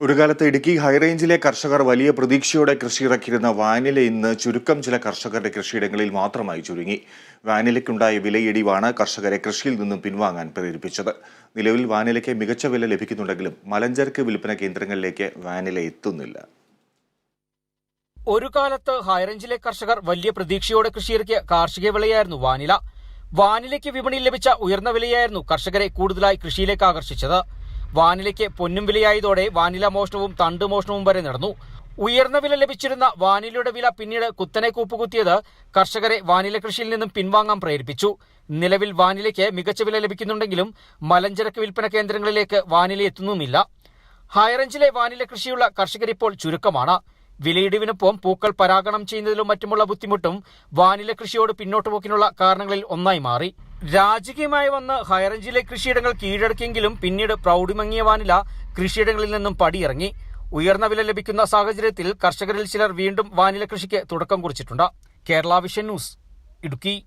ഒരു കാലത്ത് ഇടുക്കി ഹൈറേഞ്ചിലെ കർഷകർ വലിയ പ്രതീക്ഷയോടെ കൃഷിയിറക്കിയിരുന്ന വാനില ഇന്ന് ചുരുക്കം ചില കർഷകരുടെ കൃഷിയിടങ്ങളിൽ മാത്രമായി ചുരുങ്ങി. വാനിലയ്ക്കുണ്ടായ വിലയിടിവാണ് കർഷകരെ കൃഷിയിൽ നിന്നും പിൻവാങ്ങാൻ പ്രേരിപ്പിച്ചത്. നിലവിൽ വാനിലയ്ക്ക് മികച്ച വില ലഭിക്കുന്നുണ്ടെങ്കിലും മലഞ്ചരക്ക് വിൽപ്പന കേന്ദ്രങ്ങളിലേക്ക് വാനില എത്തുന്നില്ല. ഒരു കാലത്ത് ഹൈറേഞ്ചിലെ കർഷകർ വലിയ പ്രതീക്ഷയോടെ കൃഷിയിറക്കിയ കാർഷിക വിളയായിരുന്നു വാനില. വാനിലയ്ക്ക് വിപണിയിൽ ലഭിച്ച ഉയർന്ന വിലയായിരുന്നു കർഷകരെ കൂടുതലായി കൃഷിയിലേക്ക് ആകർഷിച്ചത്. വാനിലയ്ക്ക് പൊന്നും വിലയായതോടെ വാനില മോഷണവും തണ്ട് മോഷണവും വരെ നടന്നു. ഉയർന്ന വില ലഭിച്ചിരുന്ന വാനിലയുടെ വില പിന്നീട് കുത്തനെ കൂപ്പുകുത്തിയത് കർഷകരെ വാനില കൃഷിയിൽ നിന്നും പിൻവാങ്ങാൻ പ്രേരിപ്പിച്ചു. നിലവിൽ വാനിലയ്ക്ക് മികച്ച വില ലഭിക്കുന്നുണ്ടെങ്കിലും മലഞ്ചരക്ക് വിൽപ്പന കേന്ദ്രങ്ങളിലേക്ക് വാനില എത്തുന്നുമില്ല. ഹൈറേഞ്ചിലെ വാനില കൃഷിയുള്ള കർഷകരിപ്പോൾ ചുരുക്കമാണ്. വിലയിടിവിനൊപ്പം പൂക്കൾ പരാഗണം ചെയ്യുന്നതിലും മറ്റുമുള്ള ബുദ്ധിമുട്ടും വാനില കൃഷിയോട് പിന്നോട്ടുപോക്കിനുള്ള കാരണങ്ങളിൽ ഒന്നായി മാറി. രാജകീയമായി വന്ന് ഹൈറേഞ്ചിലെ കൃഷിയിടങ്ങൾ കീഴടക്കിയെങ്കിലും പിന്നീട് പ്രൗഢിമങ്ങിയ വാനില കൃഷിയിടങ്ങളിൽ നിന്നും പടിയിറങ്ങി. ഉയർന്ന വില ലഭിക്കുന്ന സാഹചര്യത്തിൽ കർഷകരിൽ ചിലർ വീണ്ടും വാനില കൃഷിക്ക് തുടക്കം കുറിച്ചിട്ടുണ്ട്. Kerala vision news Idukki.